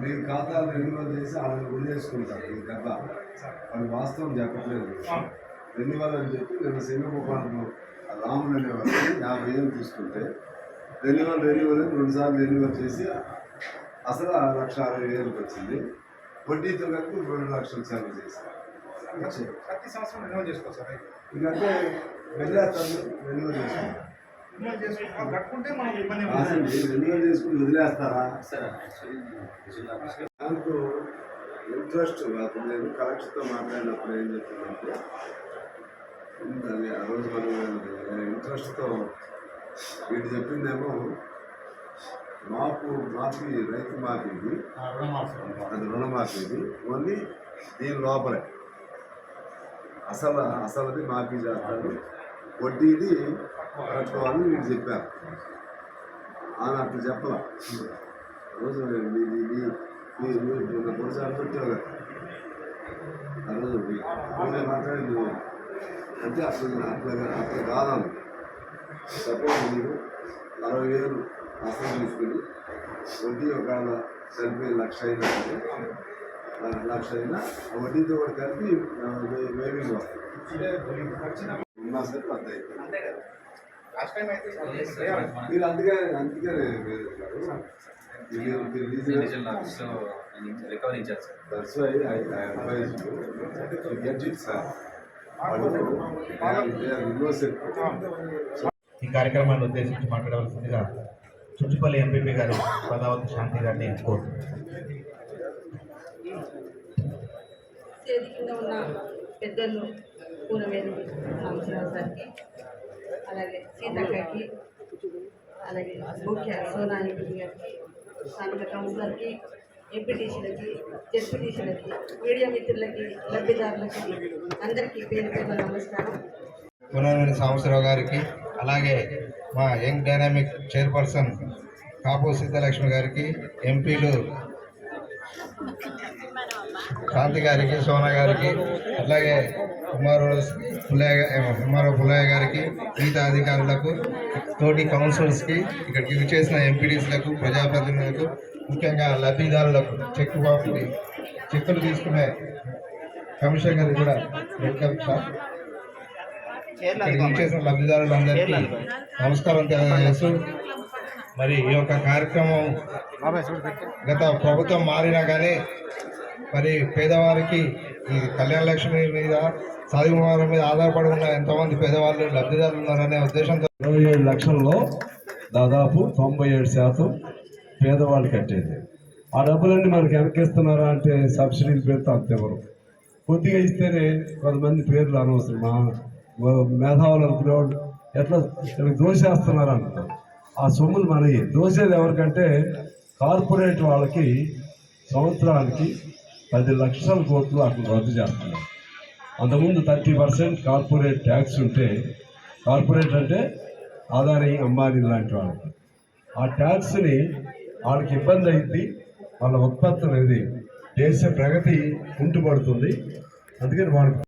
మీరు గారండి ఖాతాలు రెన్యువల్ చేసి వాళ్ళని గురి చేసుకుంటారు ఈ దెబ్బ. వాళ్ళు వాస్తవం చెప్పట్లేదు. రెన్యువల్ అని చెప్పి నేను సింగపూర్లో రాములు అనేవాళ్ళు యాభై ఏళ్ళు తీసుకుంటే రెన్యువల్ రెన్యువల్ రెండుసార్లు రెన్యువల్ చేసి అసలు ఆ లక్ష అరవై వేలకు వచ్చింది. వడ్డీతో కలిపి రెండు లక్షలు సేవ చేశారు. ప్రతి సంవత్సరం రెన్యువల్ చేసుకోవచ్చు సార్ ఎందుకంటే వెళ్ళేస్తాను రెన్యువల్ చేసుకుంటారు రెన్యువల్ చేసుకుని వదిలేస్తారా? నాకు ఇంట్రెస్ట్ అప్పుడు నేను కలెక్టర్తో మాట్లాడినప్పుడు ఏం చెప్పిందంటే అది ఆ రోజు మనం ఇంట్రెస్ట్తో వీడు చెప్పిందేమో మాకు మాఫీ రైతు మాఫీది అది రుణమాఫీది. ఓన్లీ దీని లోపలే. అసలు అసలుది మాఫీ చేస్తారు వడ్డీది కట్టుకోవాలని వీడు చెప్పారు. ఆమె అట్లా చెప్పాల. రోజు మీరు కొన్నిసార్లు పెట్టావు కదా. ఆ రోజు మాట్లాడింది. అంటే అసలు అట్లా అట్లా కాదాను సపోజ్ మీరు అరవై వేలు అసలు తీసుకుని వడ్డీ ఒకవేళ చనిపోయి లక్ష అయినా లక్ష అయినా ఆ వడ్డీతో కూడా కలిపి వేవింగ్ వస్తుంది. ఉన్నా సరే పెద్ద అయిపోయింది. మీరు అందుకే అందుకే రికవరీ ఇచ్చారు సార్. That's ఈ కార్యక్రమాన్ని ఉద్దేశించి మాట్లాడవలసిందిగా చుట్టుపల్లి ఎంపీపీ గారు పదావతి శాంతి గారిని కోరుతున్నాను. చేతి కింద ఉన్న పెద్దలు పూనవేలు రామచంద్రరావు అలాగే సీతక్కకి అలాగే ముఖ్య సోనాని గారికి స్థానిక కౌన్సిలర్కి ఎంపీటీసీలకి జెడ్పీటీసీలకి మీడియా మిత్రులకి లబ్ధిదారులకి అందరికీ పేరు పేరు నమస్కారం. పునర్వేని సాంబశివరావు గారికి అలాగే మా young dynamic chairperson Kapu Seethalakshmi గారికి ఎంపీలు కాంతి గారికి సోనా గారికి అలాగే కుమారు పుల్లయ్య కుమారు పుల్లయ్య గారికి మిగతా అధికారులకు తోటి కౌన్సిలర్స్కి ఇక్కడికి విచ్చేసిన ఎంపీడీస్లకు ప్రజాప్రతినిధులకు ముఖ్యంగా లబ్ధిదారులకు చెక్ బాబుకి చెక్కులు తీసుకునే కమిషన్ గారికి కూడా వెల్కమ్ సార్ లబ్ధిదారులందరికీ నమస్కారం తెలియజేస్తూ మరి ఈ యొక్క కార్యక్రమం గత ప్రభుత్వం మారినా కానీ మరి పేదవారికి ఈ కళ్యాణ లక్ష్మి మీద సాధికుమారం మీద ఆధారపడి ఉన్న ఎంతోమంది పేదవాళ్ళు లబ్ధిదారులు ఉన్నారనే ఉద్దేశంతో ఇరవై ఏడు లక్షల్లో దాదాపు తొంభై ఏడు శాతం పేదవాళ్ళు కట్టేది. ఆ డబ్బులన్నీ మనకి వెనకేస్తున్నారా అంటే సబ్సిడీల పేరుతో అంత ఎవరు? కొద్దిగా ఇస్తేనే కొంతమంది పేర్లు అనవసరం మా మా మేధావులు అనుకునేవాళ్ళు ఎట్లా దోషేస్తున్నారు అంటారు ఆ సొమ్ములు మనవి. దోసేది ఎవరికంటే కార్పొరేట్ వాళ్ళకి సంవత్సరానికి పది లక్షల కోట్లు అక్కడ రద్దు చేస్తున్నారు. అంతకుముందు థర్టీ పర్సెంట్ కార్పొరేట్ ట్యాక్స్ ఉంటే కార్పొరేట్ అంటే ఆదాని అంబానీ లాంటి వాళ్ళకి. ఆ ట్యాక్స్ని వాళ్ళకి ఇబ్బంది అయింది వాళ్ళ ఉత్పత్తి అనేది దేశ ప్రగతి కుంటుపడుతుంది. అందుకని వాళ్ళకి